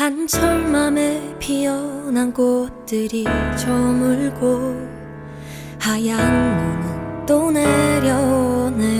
한철 맘에 피어난 꽃들이 저물고 하얀 눈은 또 내려오네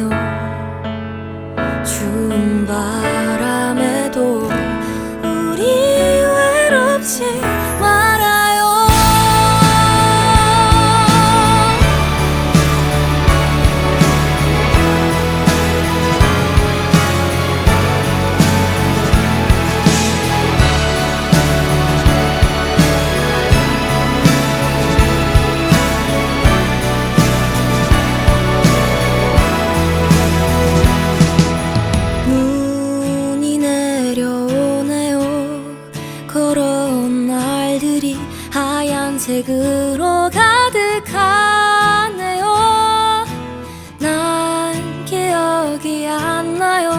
하얀색으로 가득하네요. 난 기억이 안 나요.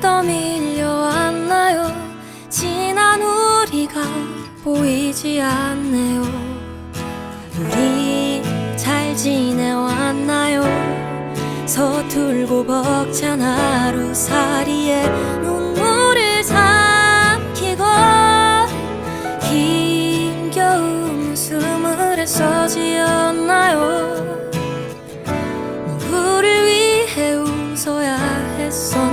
떠밀려 왔나요? 지난 우리가 보이지 않네요. 우리 잘 지내왔나요? 서툴고 벅찬 하루살이에 서지었나요? 누구를 위해 웃어야 했어